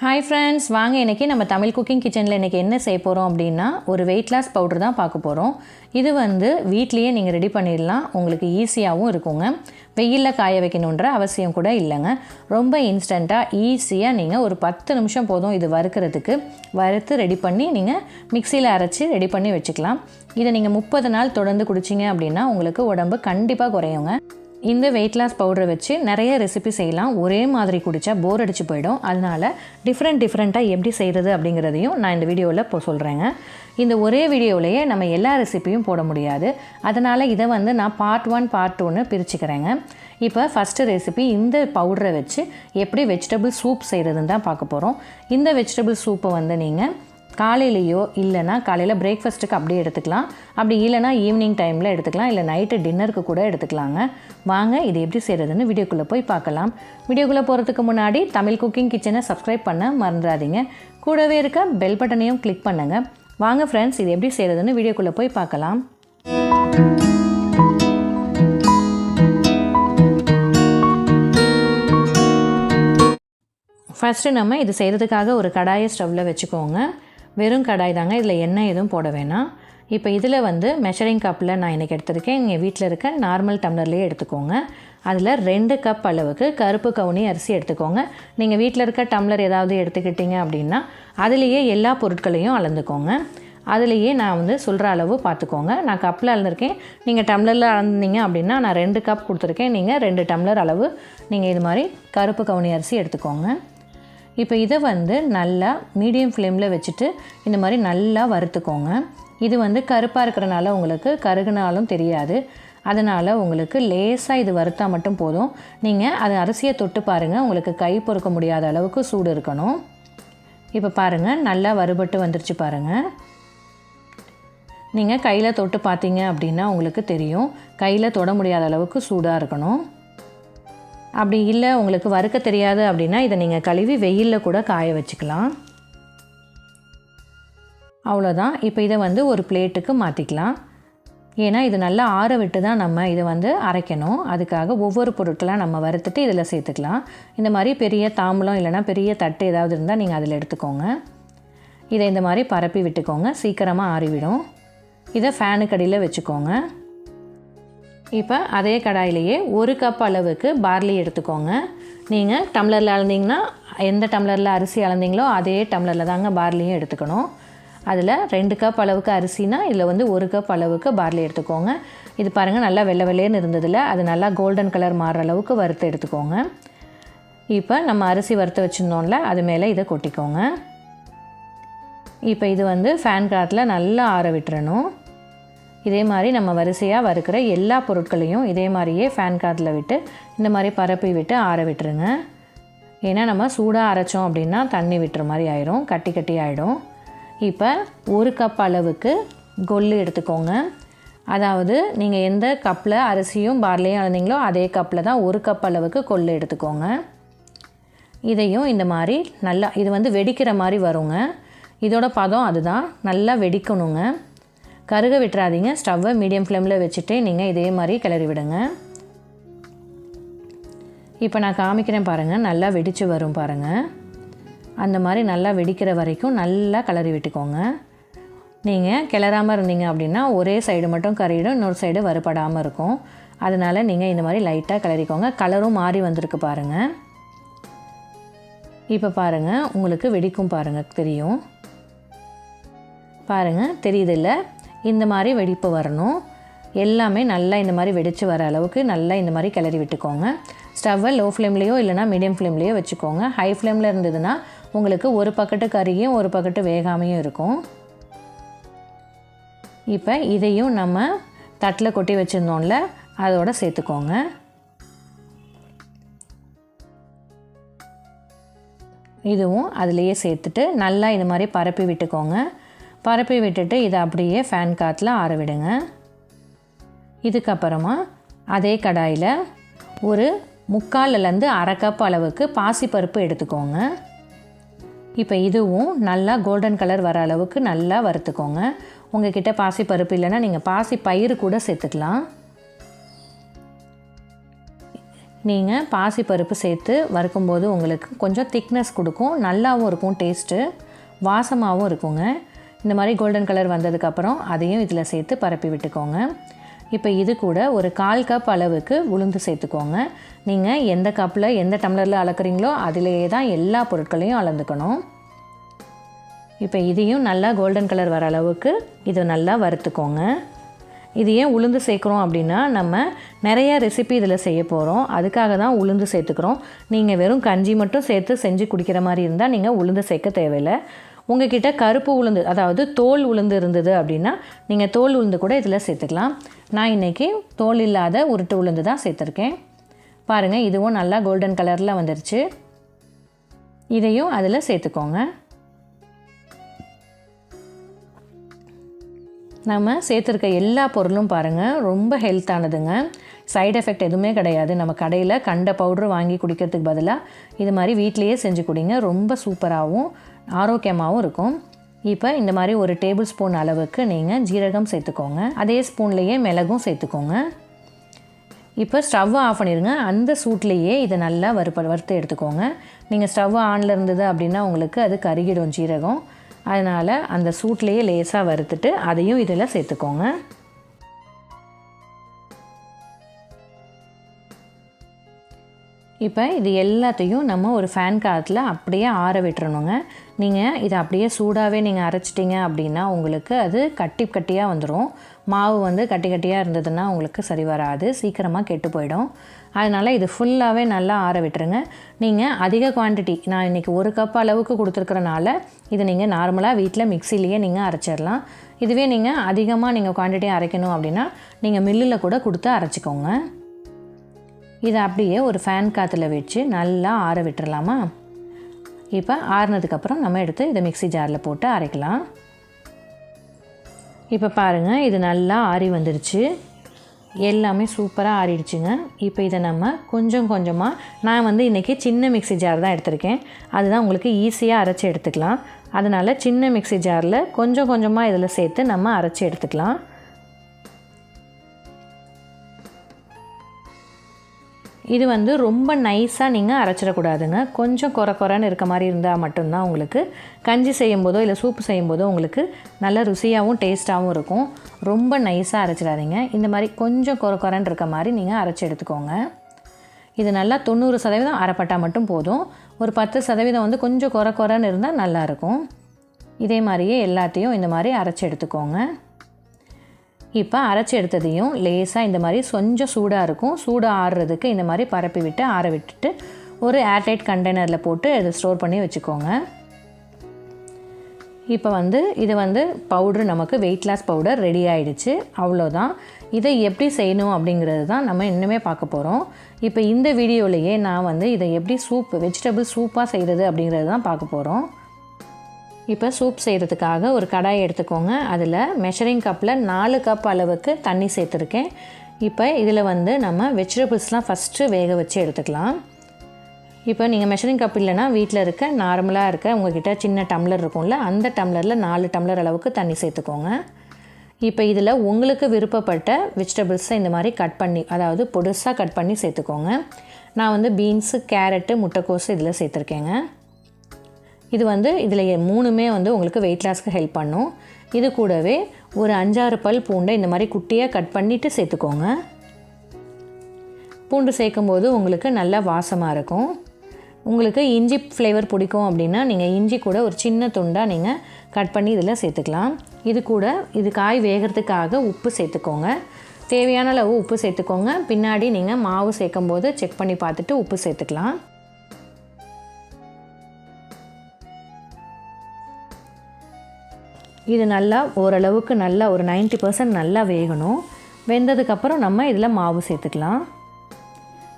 Hi friends வாங்க இன்றைக்கி நம்ம தமிழ் குக்கிங் கிச்சனில் இன்றைக்கி என்ன செய்ய போகிறோம் அப்படின்னா ஒரு வெயிட் லாஸ் பவுடர் தான் பார்க்க போகிறோம் இது வந்து வீட்லேயே நீங்கள் ரெடி பண்ணிடலாம். உங்களுக்கு ஈஸியாகவும் இருக்குங்க. வெயிலில் காய வைக்கணுன்ற அவசியம் கூட இல்லைங்க. ரொம்ப இன்ஸ்டண்ட்டாக ஈஸியாக நீங்கள் ஒரு பத்து நிமிஷம் போதும் இது வறுக்கிறதுக்கு வறுத்து ரெடி பண்ணி நீங்கள் மிக்சியில் அரைச்சி ரெடி பண்ணி வச்சுக்கலாம். இதை நீங்கள் முப்பது நாள் தொடர்ந்து குடிச்சிங்க அப்படின்னா உங்களுக்கு உடம்பு கண்டிப்பாக குறையுங்க. இந்த வெயிட் லாஸ் பவுடரை வச்சு நிறைய ரெசிபி செய்யலாம். ஒரே மாதிரி குடித்தா போர் அடித்து போயிடும். அதனால் டிஃப்ரெண்ட் டிஃப்ரெண்ட்டாக எப்படி செய்கிறது அப்படிங்கிறதையும் நான் இந்த வீடியோவில் இப்போ சொல்கிறேங்க இந்த ஒரே வீடியோவிலேயே நம்ம எல்லா ரெசிப்பியும் போட முடியாது. அதனால் இதை வந்து நான் பார்ட் ஒன் பார்ட் டூன்னு பிரிச்சுக்கிறேங்க. இப்போ ஃபஸ்ட்டு ரெசிபி இந்த பவுடரை வச்சு எப்படி வெஜிடபிள் சூப் செய்கிறதுன்னு தான் பார்க்க போகிறோம் இந்த வெஜிடபிள் சூப்பை வந்து நீங்கள் காலையிலையோ இல்லைனா காலையில் பிரேக்ஃபாஸ்ட்டுக்கு அப்படியே எடுத்துக்கலாம். அப்படி இல்லைனா ஈவினிங் டைமில் எடுத்துக்கலாம். இல்லை நைட்டு டின்னருக்கு கூட எடுத்துக்கலாங்க. வாங்க இது எப்படி செய்கிறதுன்னு வீடியோக்குள்ளே போய் பார்க்கலாம். வீடியோக்குள்ளே போகிறதுக்கு முன்னாடி தமிழ் குக்கிங் கிச்சனை சப்ஸ்கிரைப் பண்ண மறந்துடாதீங்க. கூடவே இருக்க பெல் பட்டனையும் கிளிக் பண்ணுங்கள் வாங்க ஃப்ரெண்ட்ஸ் இது எப்படி செய்கிறதுன்னு வீடியோக்குள்ளே போய் பார்க்கலாம். ஃபஸ்ட்டு நம்ம இது செய்கிறதுக்காக ஒரு கடாயை ஸ்டவ்வில் வச்சுக்கோங்க. வெறும் கடாய் தாங்க. இதில் எண்ணெய் எதுவும் போட வேணாம். இப்போ இதில் வந்து மெஷரிங் கப்பில் நான் இன்றைக்கி எடுத்திருக்கேன். இங்கே வீட்டில் இருக்க நார்மல் டம்ளர்லேயே எடுத்துக்கோங்க. அதில் ரெண்டு கப் அளவுக்கு கருப்பு கவுனி அரிசி எடுத்துக்கோங்க. நீங்கள் வீட்டில் இருக்க டம்ளர் ஏதாவது எடுத்துக்கிட்டீங்க அப்படின்னா அதுலேயே எல்லா பொருட்களையும் அளந்துக்கோங்க. அதுலேயே நான் வந்து சொல்கிற அளவு பார்த்துக்கோங்க நான் கப்பில் அளந்துருக்கேன். நீங்கள் டம்ளரில் அளந்தீங்க அப்படின்னா நான் ரெண்டு கப் கொடுத்துருக்கேன். நீங்கள் ரெண்டு டம்ளர் அளவு நீங்கள் இது மாதிரி கருப்பு கவுனி அரிசி எடுத்துக்கோங்க. இப்போ இதை வந்து நல்லா மீடியம் ஃப்ளேமில் வச்சுட்டு இந்த மாதிரி நல்லா வறுத்துக்கோங்க. இது வந்து கருப்பாக இருக்கிறனால உங்களுக்கு கருகுனாலும் தெரியாது. அதனால் உங்களுக்கு லேசாக இது வறுத்தா மட்டும் போதும். நீங்கள் அது அரிசியை தொட்டு பாருங்கள் உங்களுக்கு கை பொறுக்க முடியாத அளவுக்கு சூடு இருக்கணும். இப்போ பாருங்கள் நல்லா வறுபட்டு வந்துருச்சு பாருங்கள் நீங்கள் கையில் தொட்டு பார்த்தீங்க அப்படின்னா உங்களுக்கு தெரியும். கையில் தொட முடியாத அளவுக்கு சூடாக இருக்கணும். அப்படி இல்லை உங்களுக்கு வறுக்க தெரியாது அப்படின்னா இதை நீங்கள் கழுவி வெயிலில் கூட காய வச்சுக்கலாம். அவ்வளோதான் இப்போ இதை வந்து ஒரு பிளேட்டுக்கு மாற்றிக்கலாம் ஏன்னா இது நல்லா ஆற விட்டு தான் நம்ம இதை வந்து அரைக்கணும். அதுக்காக ஒவ்வொரு பொருட்களாக நம்ம வறுத்துட்டு இதில் சேர்த்துக்கலாம். இந்த மாதிரி பெரிய தாம்பலம் இல்லைனா பெரிய தட்டு ஏதாவது இருந்தால் நீங்கள் அதில் எடுத்துக்கோங்க. இதை இந்த மாதிரி பரப்பி விட்டுக்கோங்க. சீக்கிரமாக ஆறிவிடும். இதை ஃபேனுக்கடியில் வச்சுக்கோங்க. இப்போ அதே கடாயிலேயே ஒரு கப் அளவுக்கு பார்லி எடுத்துக்கோங்க. நீங்கள் டம்ளரில் அளந்தீங்கன்னா எந்த டம்ளரில் அரிசி அளந்தீங்களோ அதே டம்ளரில் தாங்க பார்லியும் எடுத்துக்கணும். அதில் ரெண்டு கப் அளவுக்கு அரிசினா இதில் வந்து ஒரு கப் அளவுக்கு பார்லி எடுத்துக்கோங்க. இது பாருங்கள் நல்லா வெள்ளை வெள்ளையன்னு இருந்ததில். அது நல்லா கோல்டன் கலர் மாறுற அளவுக்கு வறுத்து எடுத்துக்கோங்க. இப்போ நம்ம அரிசி வறுத்து வச்சுருந்தோம்ல அது மேலே இதை கொட்டிக்கோங்க. இப்போ இது வந்து ஃபேன் காற்றுல நல்லா ஆற விட்டுறணும். இதே மாதிரி நம்ம வரிசையாக வறுக்கிற எல்லா பொருட்களையும் இதே மாதிரியே ஃபேன் காற்றுல விட்டு இந்த மாதிரி பரப்பி விட்டு ஆற விட்டுருங்க. ஏன்னா நம்ம சூடாக அரைச்சோம் அப்படின்னா தண்ணி விட்டுற மாதிரி ஆயிரும் கட்டி கட்டி ஆகிடும் இப்போ ஒரு கப் அளவுக்கு கொல்லு எடுத்துக்கோங்க. அதாவது நீங்கள் எந்த கப்பில் அரிசியும் பார்லையும் அளந்தீங்களோ அதே கப்பில் தான் ஒரு கப் அளவுக்கு கொள்ளு எடுத்துக்கோங்க. இதையும் இந்த மாதிரி நல்லா இது வந்து வெடிக்கிற மாதிரி வருங்க. இதோட பதம் அதுதான் நல்லா வெடிக்கணுங்க. கருக விட்டுறாதீங்க. ஸ்டவ்வை மீடியம் ஃப்ளேமில் வச்சுட்டு நீங்கள் இதே மாதிரி கிளறி விடுங்க. இப்போ நான் காமிக்கிறேன் பாருங்கள் நல்லா வெடித்து வரும் பாருங்கள் அந்த மாதிரி நல்லா வெடிக்கிற வரைக்கும் நல்லா கிளறி விட்டுக்கோங்க. நீங்கள் கிளறாமல் இருந்தீங்க அப்படின்னா ஒரே சைடு மட்டும் கறியிடும் இன்னொரு சைடு வறுபடாமல் இருக்கும். அதனால் நீங்கள் இந்த மாதிரி லைட்டாக கிளறிக்கோங்க. கலரும் மாறி வந்திருக்கு பாருங்கள் இப்போ பாருங்கள் உங்களுக்கு வெடிக்கும் பாருங்கள் தெரியும். பாருங்கள் தெரியுதில்ல இந்த மாதிரி வெடிப்பு வரணும். எல்லாமே நல்லா இந்த மாதிரி வெடித்து வர அளவுக்கு நல்லா இந்த மாதிரி கிளறி விட்டுக்கோங்க. ஸ்டவ்வை லோ ஃப்ளேம்லேயோ இல்லைனா மீடியம் ஃப்ளேம்லேயோ வச்சுக்கோங்க. ஹை ஃப்ளேமில் இருந்ததுன்னா உங்களுக்கு ஒரு பக்கெட்டு கறியும் ஒரு பக்கெட்டு வேகாமையும் இருக்கும். இப்போ இதையும் நம்ம தட்டில் கொட்டி வச்சுருந்தோம்ல அதோட சேர்த்துக்கோங்க. இதுவும் அதுலேயே சேர்த்துட்டு நல்லா இது மாதிரி பரப்பி விட்டுக்கோங்க. பரப்பி விட்டுட்டு இதை அப்படியே ஃபேன் காற்றுல ஆற விடுங்க. இதுக்கப்புறமா அதே கடாயில் ஒரு முக்கால்லேருந்து அரை கப் அளவுக்கு பாசிப்பருப்பு எடுத்துக்கோங்க. இப்போ இதுவும் நல்லா கோல்டன் கலர் வர அளவுக்கு நல்லா வறுத்துக்கோங்க. உங்ககிட்ட பாசிப்பருப்பு இல்லைன்னா நீங்கள் பாசி பயிறு கூட சேர்த்துக்கலாம். நீங்கள் பாசிப்பருப்பு சேர்த்து வறுக்கும்போது உங்களுக்கு கொஞ்சம் திக்னஸ் கொடுக்கும். நல்லாவும் இருக்கும் டேஸ்ட்டு வாசமாகவும் இருக்குங்க. இந்த மாதிரி கோல்டன் கலர் வந்ததுக்கப்புறம் அதையும் இதில் சேர்த்து பரப்பி விட்டுக்கோங்க. இப்போ இது கூட ஒரு கால் கப் அளவுக்கு உளுந்து சேர்த்துக்கோங்க. நீங்கள் எந்த கப்பில் எந்த டம்ளரில் அளக்குறீங்களோ அதிலேயே தான் எல்லா பொருட்களையும் அளந்துக்கணும். இப்போ இதையும் நல்லா கோல்டன் கலர் வர அளவுக்கு இதை நல்லா வறுத்துக்கோங்க. இது ஏன் உளுந்து சேர்க்குறோம் அப்படின்னா நம்ம நிறைய ரெசிபி இதில் செய்ய போகிறோம் அதுக்காக தான் உளுந்து சேர்த்துக்கிறோம். நீங்கள் வெறும் கஞ்சி மட்டும் சேர்த்து செஞ்சு குடிக்கிற மாதிரி இருந்தால் நீங்கள் உளுந்து சேர்க்க தேவையில்லை. உங்ககிட்ட கருப்பு உளுந்து அதாவது தோல் உளுந்து இருந்தது அப்படின்னா நீங்கள் தோல் உளுந்து கூட இதில் சேர்த்துக்கலாம். நான் இன்றைக்கி தோல் இல்லாத உருட்டு உளுந்து தான் சேர்த்துருக்கேன். பாருங்கள் இதுவும் நல்லா கோல்டன் கலரில் வந்துருச்சு. இதையும் அதில் சேர்த்துக்கோங்க. நம்ம சேர்த்துருக்க எல்லா பொருளும் பாருங்கள் ரொம்ப ஹெல்த்தானதுங்க சைடு எஃபெக்ட் எதுவுமே கிடையாது. நம்ம கடையில் கண்ட பவுட்ரு வாங்கி குடிக்கிறதுக்கு பதிலாக இது மாதிரி வீட்லேயே செஞ்சு குடிங்க ரொம்ப சூப்பராகவும் ஆரோக்கியமாகவும் இருக்கும். இப்போ இந்த மாதிரி ஒரு டேபிள் ஸ்பூன் அளவுக்கு நீங்கள் ஜீரகம் சேர்த்துக்கோங்க. அதே ஸ்பூன்லேயே மிளகும் சேர்த்துக்கோங்க. இப்போ ஸ்டவ்வை ஆஃப் பண்ணிடுங்க அந்த சூட்லேயே இதை நல்லா வறுப்ப வறுத்து எடுத்துக்கோங்க. நீங்கள் ஸ்டவ் ஆனில் இருந்தது அப்படின்னா உங்களுக்கு அது கருகிடும் ஜீரகம். அதனால் அந்த சூட்லேயே லேசாக வறுத்துட்டு அதையும் இதில் சேர்த்துக்கோங்க. இப்போ இது எல்லாத்தையும் நம்ம ஒரு ஃபேன் காற்றுல அப்படியே ஆற விட்டுறணுங்க. நீங்கள் இதை அப்படியே சூடாகவே நீங்கள் அரைச்சிட்டிங்க அப்படின்னா உங்களுக்கு அது கட்டி கட்டியாக வந்துடும் மாவு வந்து கட்டி கட்டியாக இருந்ததுன்னா உங்களுக்கு சரி வராது. சீக்கிரமாக கெட்டு போயிடும். அதனால் இது ஃபுல்லாகவே நல்லா ஆற விட்டுருங்க. நீங்கள் அதிக குவான்டிட்டி நான் இன்றைக்கி ஒரு கப் அளவுக்கு கொடுத்துருக்கறனால இது நீங்கள் நார்மலாக வீட்டில் மிக்சிலேயே நீங்கள் அரைச்சிடலாம். இதுவே நீங்கள் அதிகமாக நீங்கள் குவான்டிட்டி அரைக்கணும் அப்படின்னா நீங்கள் மில்லில் கூட கொடுத்து அரைச்சிக்கோங்க. இதை அப்படியே ஒரு ஃபேன் காற்றுல வச்சு நல்லா ஆற விட்டுடலாமா இப்போ ஆறுனதுக்கப்புறம் நம்ம எடுத்து இதை மிக்ஸி ஜாரில் போட்டு அரைக்கலாம். இப்போ பாருங்கள் இது நல்லா ஆறி வந்துருச்சு. எல்லாமே சூப்பராக ஆறிடுச்சுங்க. இப்போ இதை நம்ம கொஞ்சம் கொஞ்சமாக நான் வந்து இன்றைக்கி சின்ன மிக்ஸி ஜார் தான் எடுத்திருக்கேன். அதுதான் உங்களுக்கு ஈஸியாக அரைச்சி எடுத்துக்கலாம். அதனால் சின்ன மிக்ஸி ஜாரில் கொஞ்சம் கொஞ்சமாக இதில் சேர்த்து நம்ம அரைச்சி எடுத்துக்கலாம். இது வந்து ரொம்ப நைஸாக நீங்கள் அரைச்சிடக்கூடாதுங்க. கொஞ்சம் குறை குறைன்னு இருக்க மாதிரி இருந்தால் மட்டும்தான் உங்களுக்கு. கஞ்சி செய்யும்போதோ இல்லை சூப்பு செய்யும்போதோ உங்களுக்கு நல்ல ருசியாகவும் டேஸ்ட்டாகவும் இருக்கும். ரொம்ப நைஸாக அரைச்சிடாதீங்க. இந்த மாதிரி கொஞ்சம் குறை குறைன்னு இருக்க மாதிரி நீங்கள் அரைச்சி எடுத்துக்கோங்க. இது நல்லா தொண்ணூறு சதவீதம் அரைப்பட்டால் மட்டும் போதும். ஒரு பத்து சதவீதம் வந்து கொஞ்சம் குறை குறைன்னு இருந்தால் நல்லாயிருக்கும் இதே மாதிரியே எல்லாத்தையும் இந்த மாதிரி அரைச்சி எடுத்துக்கோங்க. இப்போ அரைச்சி எடுத்ததையும் லேசாக இந்த மாதிரி கொஞ்சம் சூடாக இருக்கும். சூடாக ஆறுறதுக்கு இந்த மாதிரி பரப்பி விட்டு ஆற விட்டுட்டு ஒரு ஏர்டைட் கண்டெய்னரில் போட்டு அதை ஸ்டோர் பண்ணி வச்சுக்கோங்க. இப்போ வந்து இது வந்து பவுட்ரு நமக்கு வெயிட் லாஸ் பவுடர் ரெடி ஆகிடுச்சு அவ்வளோதான் இதை எப்படி செய்யணும் அப்படிங்கிறது தான் நம்ம இன்னுமே பார்க்க போகிறோம் இப்போ இந்த வீடியோலையே நான் வந்து இதை எப்படி சூப் வெஜிடபிள் சூப்பாக செய்கிறது அப்படிங்கிறது தான் பார்க்க போகிறோம் இப்போ சூப் செய்கிறதுக்காக ஒரு கடாய் எடுத்துக்கோங்க. அதில் மெஷரிங் கப்பில் நாலு கப் அளவுக்கு தண்ணி சேர்த்துருக்கேன். இப்போ இதில் வந்து நம்ம வெஜிடபிள்ஸ்லாம் ஃபஸ்ட்டு வேக வச்சு எடுத்துக்கலாம். இப்போ நீங்கள் மெஷரிங் கப் இல்லைனா வீட்டில் இருக்க நார்மலாக இருக்க உங்ககிட்ட சின்ன டம்ளர் இருக்கும்ல அந்த டம்ளரில் நாலு டம்ளர் அளவுக்கு தண்ணி சேர்த்துக்கோங்க. இப்போ இதில் உங்களுக்கு விருப்பப்பட்ட வெஜிடபிள்ஸை இந்த மாதிரி கட் பண்ணி அதாவது பொடுசாக கட் பண்ணி சேர்த்துக்கோங்க. நான் வந்து பீன்ஸு கேரட்டு முட்டைக்கோஸு இதில் சேர்த்துருக்கேங்க. இது வந்து இதில் மூணுமே வந்து உங்களுக்கு வெயிட் லாஸ்க்கு ஹெல்ப் பண்ணும். இது கூடவே ஒரு அஞ்சாறு பல் பூண்டை இந்த மாதிரி குட்டியாக கட் பண்ணிவிட்டு சேர்த்துக்கோங்க. பூண்டு சேர்க்கும்போது உங்களுக்கு நல்ல வாசமாக இருக்கும். உங்களுக்கு இஞ்சி ஃப்ளேவர் பிடிக்கும் அப்படின்னா நீங்கள் இஞ்சி கூட ஒரு சின்ன துண்டாக நீங்கள் கட் பண்ணி இதில் சேர்த்துக்கலாம். இது கூட இது காய் வேகிறதுக்காக உப்பு சேர்த்துக்கோங்க. தேவையான அளவு உப்பு சேர்த்துக்கோங்க. பின்னாடி நீங்கள் மாவு சேர்க்கும் போது செக் பண்ணி பார்த்துட்டு உப்பு சேர்த்துக்கலாம். இது நல்லா ஓரளவுக்கு நல்லா ஒரு 90% பர்சன்ட் நல்லா வேகணும். வெந்ததுக்கப்புறம் நம்ம இதில் மாவு சேர்த்துக்கலாம்.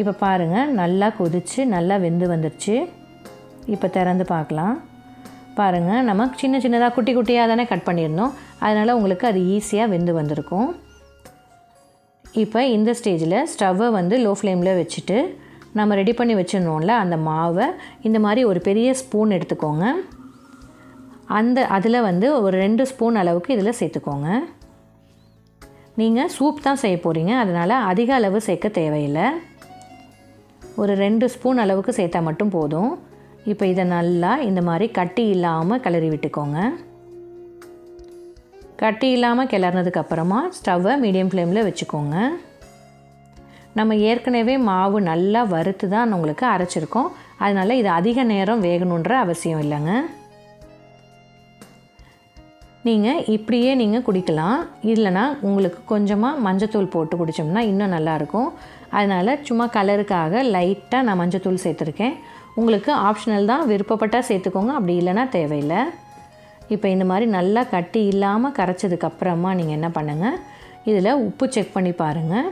இப்போ பாருங்கள் நல்லா கொதிச்சு நல்லா வெந்து வந்துடுச்சு இப்போ திறந்து பார்க்கலாம். பாருங்கள் நம்ம சின்ன சின்னதாக குட்டி குட்டியாக தானே கட் பண்ணியிருந்தோம். அதனால் உங்களுக்கு அது ஈஸியாக வெந்து வந்திருக்கும். இப்போ இந்த ஸ்டேஜில் ஸ்டவ்வை வந்து லோ ஃப்ளேமில் வச்சுட்டு நம்ம ரெடி பண்ணி வச்சுருந்தோம்ல அந்த மாவை. இந்த மாதிரி ஒரு பெரிய ஸ்பூன் எடுத்துக்கோங்க. அந்த அதில் வந்து ஒரு ரெண்டு ஸ்பூன் அளவுக்கு இதில் சேர்த்துக்கோங்க. நீங்கள் சூப் தான் செய்ய போகிறீங்க அதனால் அதிக அளவு சேர்க்க தேவையில்லை. ஒரு ரெண்டு ஸ்பூன் அளவுக்கு சேர்த்தா மட்டும் போதும். இப்போ இதை நல்லா இந்த மாதிரி கட்டி இல்லாமல் கிளறி விட்டுக்கோங்க. கட்டி இல்லாமல் கிளறினதுக்கப்புறமா ஸ்டவ்வை மீடியம் ஃப்ளேமில் வச்சுக்கோங்க. நம்ம ஏற்கனவே மாவு நல்லா வறுத்து தான் உங்களுக்கு அரைச்சிருக்கோம். அதனால் இது அதிக நேரம் வேகணுன்ற அவசியம் இல்லைங்க. நீங்கள் இப்படியே நீங்கள் குடிக்கலாம். இல்லைனா உங்களுக்கு கொஞ்சமாக மஞ்சத்தூள் போட்டு குடித்தோம்னா இன்னும் நல்லாயிருக்கும் அதனால் சும்மா கலருக்காக லைட்டாக நான் மஞ்சத்தூள் சேர்த்துருக்கேன். உங்களுக்கு ஆப்ஷனல் தான். விருப்பப்பட்டால் சேர்த்துக்கோங்க. அப்படி இல்லைனா தேவையில்லை. இப்போ இந்த மாதிரி நல்லா கட்டி இல்லாமல் கரைச்சதுக்கப்புறமா நீங்கள் என்ன பண்ணுங்கள் இதில் உப்பு செக் பண்ணி பாருங்கள்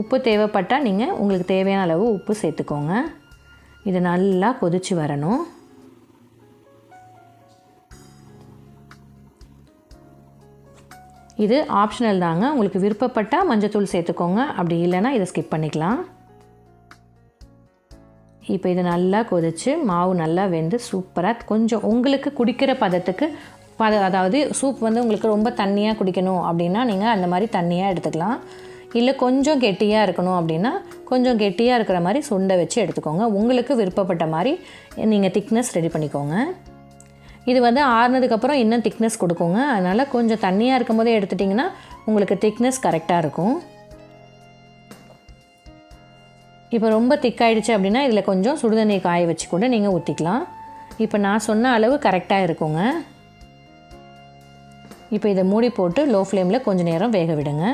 உப்பு தேவைப்பட்டால் நீங்கள் உங்களுக்கு தேவையான அளவு உப்பு சேர்த்துக்கோங்க. இது நல்லா கொதித்து வரணும். இது ஆப்ஷனல் தாங்க. உங்களுக்கு விருப்பப்பட்டால் மஞ்சத்தூள் சேர்த்துக்கோங்க. அப்படி இல்லைன்னா இதை ஸ்கிப் பண்ணிக்கலாம். இப்போ இது நல்லா கொதித்து மாவு நல்லா வெந்து சூப்பராக கொஞ்சம் உங்களுக்கு குடிக்கிற பதத்துக்கு பத அதாவது சூப் வந்து உங்களுக்கு ரொம்ப தண்ணியாக குடிக்கணும் அப்படின்னா நீங்கள் அந்த மாதிரி தண்ணியாக எடுத்துக்கலாம். இல்லை கொஞ்சம் கெட்டியாக இருக்கணும் அப்படின்னா கொஞ்சம் கெட்டியாக இருக்கிற மாதிரி சுண்டை வச்சு எடுத்துக்கோங்க. உங்களுக்கு விருப்பப்பட்ட மாதிரி நீங்கள் திக்னஸ் ரெடி பண்ணிக்கோங்க. இது வந்து ஆறுனதுக்கப்புறம் இன்னும் திக்னஸ் கொடுக்குங்க. அதனால் கொஞ்சம் தண்ணியாக இருக்கும் போதே எடுத்துட்டிங்கன்னா உங்களுக்கு திக்னஸ் கரெக்டாக இருக்கும். இப்போ ரொம்ப திக்காயிடுச்சு அப்படின்னா இதில் கொஞ்சம் சுடுதண்ணி காய வச்சு கூட நீங்கள் ஊற்றிக்கலாம் இப்போ நான் சொன்ன அளவு கரெக்டாக இருக்குங்க. இப்போ இதை மூடி போட்டு லோ ஃப்ளேமில் கொஞ்சம் நேரம் வேக விடுங்க.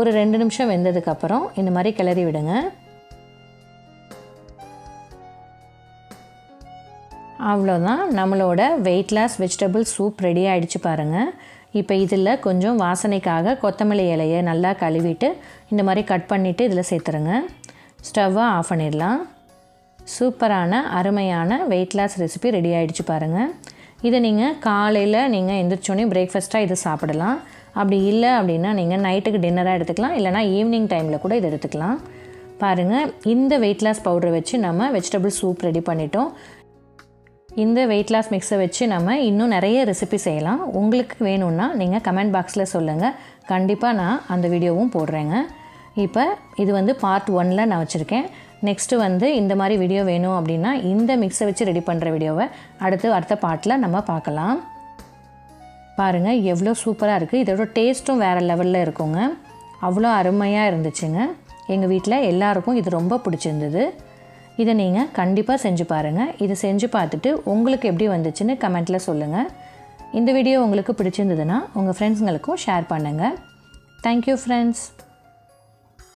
ஒரு ரெண்டு நிமிஷம் வெந்ததுக்கப்புறம் இந்த மாதிரி கிளறி விடுங்க. அவ்வளோதான் நம்மளோட weight loss vegetable soup ready ஆகிடுச்சு பாருங்கள் இப்போ இதில் கொஞ்சம் வாசனைக்காக கொத்தமல்லி இலையை நல்லா கழுவிட்டு இந்த மாதிரி கட் பண்ணிவிட்டு இதில் சேர்த்துருங்க. ஸ்டவ்வை ஆஃப் பண்ணிடலாம். சூப்பரான அருமையான வெயிட் லாஸ் ரெசிபி ரெடி ஆகிடுச்சு பாருங்கள் இதை நீங்கள் காலையில் நீங்கள் எந்திரிச்சோன்னே பிரேக்ஃபாஸ்ட்டாக இதை சாப்பிடலாம். அப்படி இல்லை அப்படின்னா நீங்கள் நைட்டுக்கு டின்னராக எடுத்துக்கலாம். இல்லைனா ஈவினிங் டைமில் கூட இதை எடுத்துக்கலாம். பாருங்கள் இந்த வெயிட் லாஸ் பவுடரை வச்சு நம்ம வெஜிடபிள் சூப் ரெடி பண்ணிட்டோம். இந்த வெயிட் லாஸ் மிக்ஸை வச்சு நம்ம இன்னும் நிறைய ரெசிபி செய்யலாம். உங்களுக்கு வேணும்னா நீங்கள் கமெண்ட் பாக்ஸில் சொல்லுங்கள் கண்டிப்பாக நான் அந்த வீடியோவும் போடுறேங்க. இப்போ இது வந்து பார்ட் ஒனில் நான் வச்சுருக்கேன். நெக்ஸ்ட்டு வந்து இந்த மாதிரி வீடியோ வேணும் அப்படின்னா இந்த மிக்ஸை வச்சு ரெடி பண்ணுற வீடியோவை அடுத்து அடுத்த பார்ட்டில் நம்ம பார்க்கலாம். பாருங்கள் எவ்வளோ சூப்பராக இருக்குது இதோட டேஸ்ட்டும் வேறு லெவலில் இருக்குங்க. அவ்வளோ அருமையாக இருந்துச்சுங்க. எங்கள் வீட்டில் எல்லாருக்கும் இது ரொம்ப பிடிச்சிருந்தது. இதை நீங்கள் கண்டிப்பாக செஞ்சு பாருங்கள் இதை செஞ்சு பார்த்துட்டு உங்களுக்கு எப்படி வந்துச்சுன்னு கமெண்ட்டில் சொல்லுங்கள் இந்த வீடியோ உங்களுக்கு பிடிச்சிருந்ததுன்னா உங்கள் ஃப்ரெண்ட்ஸுங்களுக்கும் ஷேர் பண்ணுங்கள் தேங்க்யூ ஃப்ரெண்ட்ஸ்